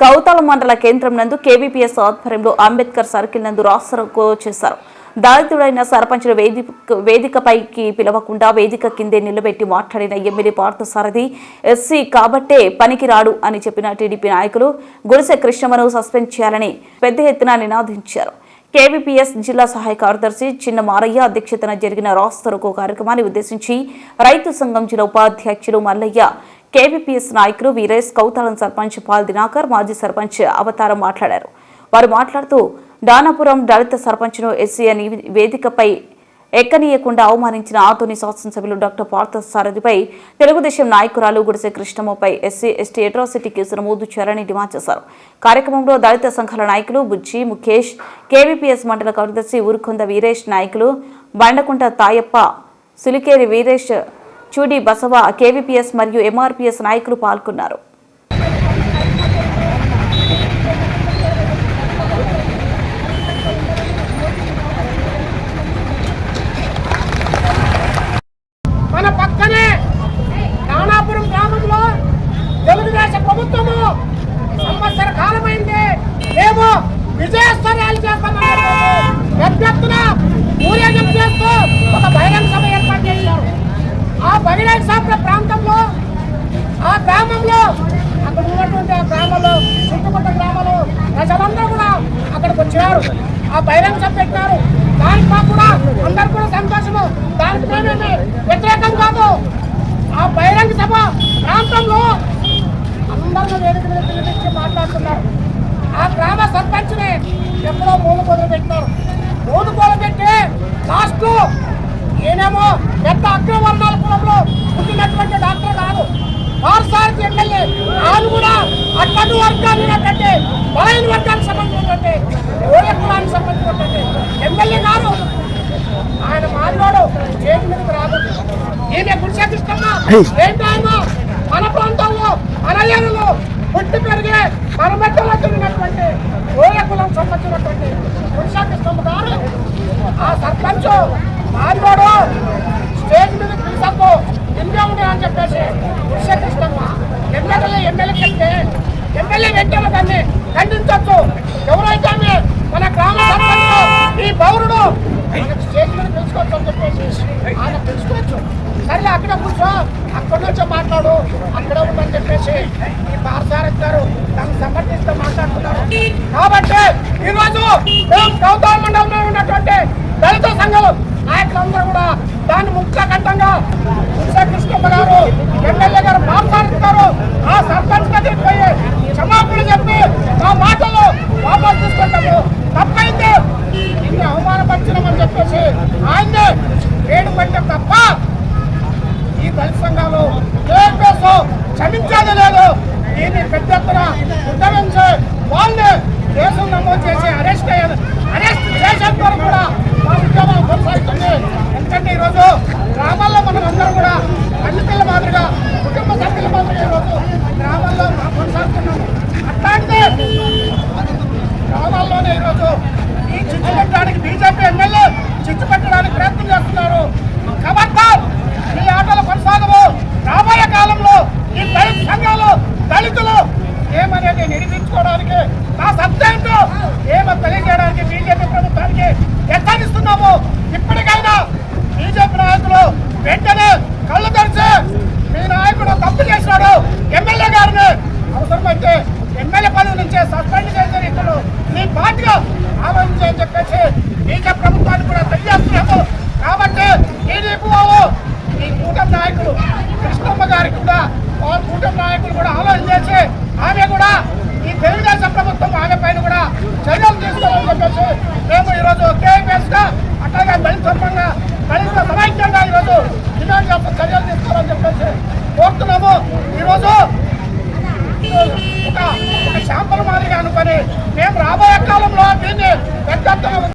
కౌతాల మండల కేంద్రం నందు కేవీపీఎస్ ఆధ్వర్యంలో అంబేద్కర్ సర్కిల్ నందు రాష్ట్రకు చేశారు దళితుడైన సర్పంచుల వేదిక వేదికపైకి పిలవకుండా వేదిక కిందే నిలబెట్టి మాట్లాడిన ఎమ్మెల్యే పార్థసారథి ఎస్సీ కాబట్టే పనికిరాడు అని చెప్పిన టీడీపీ నాయకులు గుడిసె కృష్ణమను సస్పెండ్ చేయాలని పెద్ద ఎత్తున నినాదించారు. కేవీపీఎస్ జిల్లా సహాయ కార్యదర్శి చిన్న మారయ్య అధ్యక్షతన జరిగిన రాస్తరుకు కార్యక్రమాన్ని ఉద్దేశించి రైతు సంఘం జిల్లా ఉపాధ్యక్షులు మల్లయ్య కేవీపీఎస్ నాయకులు వీరేష్ కౌతాళం సర్పంచ్ పాల్ దినాకర్ మాజీ సర్పంచ్ అవతారం మాట్లాడారు. వారు మాట్లాడుతూ దానాపురం దళిత సర్పంచ్ను ఎస్సీ అని వేదికపై ఎక్కనీయకుండా అవమానించిన ఆతోని శాసనసభ్యులు డాక్టర్ పార్థ సారథిపై తెలుగుదేశం నాయకురాలు గుడిసె కృష్ణమ్మపై ఎస్సీ ఎస్టీ అట్రాసిటీ కేసు నమోదు చేయాలని డిమాండ్ చేశారు. కార్యక్రమంలో దళిత సంఘాల నాయకులు బుజ్జి ముఖేష్ కేవీపీఎస్ మండల కార్యదర్శి ఊరుకొంద వీరేష్ నాయకులు బండకుంట తాయప్ప సులికేరి వీరేష్ చూడి బసవ కేవీపీఎస్ మరియు ఎంఆర్పీఎస్ నాయకులు పాల్గొన్నారు. మన పక్కనే రాణాపురం గ్రామంలో తెలుగుదేశం ప్రభుత్వము సంవత్సర కాలమైంది. మేము విజయస్వరాలు చేస్తామన్నారు. పెద్ద ఎత్తున ఊరేగింపు చేస్తూ ఒక బహిరంగ సభ ఏర్పాటు చేశారు. ఆ బహిరంగ సభ ప్రాంతంలో ఆ గ్రామంలో అక్కడ ఉన్నటువంటి ఆ గ్రామంలో చుట్టుపక్కల గ్రామాలు ప్రజలందరూ కూడా అక్కడికి వచ్చారు. ఆ బహిరంగ సభ పెట్టారు. దానికి మాకు కూడా అందరు కూడా సంతోషము. దానికి మేమేమి వ్యతిరేకం కాదు. ఆ బహిరంగ సభ ప్రాంతంలో అందరూ వేదిక మీద పిలిపించి మాట్లాడుతున్నారు. ఆ గ్రామ సర్పంచ్ని ఎప్పుడో మూడు మొదలు పెట్టినారు. మూడు మొదలు పెట్టి లాస్ట్ ఈయనేమో పెద్ద అగ్రవర్ణాల కులంలో పుట్టినటువంటి డాక్టర్ కాదు. పార్సారథి ఎమ్మెల్యే ఆయన కూడా అట్టడు వర్గాన్ని కట్టే బలైన వర్గానికి సంబంధించినటువంటి ఓయ కులానికి సంబంధించినటువంటి ఎమ్మెల్యే గారు ఆయన మారివాడు చేతి మీదకి రాదు. ఈయన గుడిసేకృష్ణమ్మ మన ప్రాంతంలో మన ఏరియాలో పుట్టి పెరిగే మధ్యలో తిరిగినటువంటి ఓయ కులం సంబంధించినటువంటి గుడిసేకృష్ణమ్మ గారు ఆ సర్పంచ్ మారివాడు స్టేజ్ మీద పిలిచద్దు ఇండియా ఉంది అని చెప్పేసి గుడిసేకృష్ణమ్మ ఎమ్మెల్యే ఎమ్మెల్యే చెప్తే ఎమ్మెల్యే వెంటనే దాన్ని ఖండించవచ్చు ఎవరైతే ఆమె మన గ్రామ ఈ పౌరుడు ఆయనకు స్టేజ్ మీద అని చెప్పేసి ఆయన తెలుసుకోవచ్చు. సరే అక్కడ కూర్చో అక్కడ నుంచో మాట్లాడు అక్కడ ఉండని చెప్పేసి ఈ పారసారథి గారు దాన్ని సమర్థిస్తూ మాట్లాడుతున్నారు. కాబట్టి ఈరోజు మేము గౌతమ మండలంలో ఉన్నటువంటి దళిత సంఘాలు నాయకులందరూ కూడా దాన్ని ముఖ్య ఘట్టంగా కృష్ణమ్మ గారు ఎమ్మెల్యే గారు పారసారథి గారు ఆ సర్పంచ్ పోయి క్షమాపణ చెప్పి మా మాటలు వాపసు తీసుకుంటాము తప్పైతే ఇన్ని అవమానపరిచినామని చెప్పేసి ఆయన్నే వేడు పట్టే తప్ప ఈ దళిత సంఘాలు ఏపీఎస్ క్షమించేది లేదు. దీన్ని పెద్ద ఎత్తున ఉద్యమించి వాళ్ళని కేసులు నమోదు ఎమ్మెల్యే సస్పెండ్ చేసిన రీతిలో మీ పార్టీగా ఆలోచించని చెప్పేసి బీజేపీ ప్రభుత్వాన్ని కూడా తెలియజేస్తున్నాము. కాబట్టి టీడీపీ వాళ్ళు ఈ కూటమి నాయకులు కృష్ణమ్మ గారికి కూడా వాళ్ళ కూటమి నాయకులు కూడా ఆలోచన చేసి ఆమె కూడా ఈ తెలుగుదేశం ప్రభుత్వం ఆమె పైన కూడా చర్యలు తీసుకోవాలని చెప్పేసి మేము ఈరోజు కేఎంఎస్గా అట్లాగే దళిత సంబంధంగా దళిత సమైక్యంగా ఈరోజు డిమాండ్ చేస్తూ చర్యలు తీసుకోవాలని చెప్పేసి కోరుతున్నాము. ఈరోజు ఒక ఒక మాదిరిగా అనుకొని మేము రాబోయే కాలంలో దీన్ని పెద్ద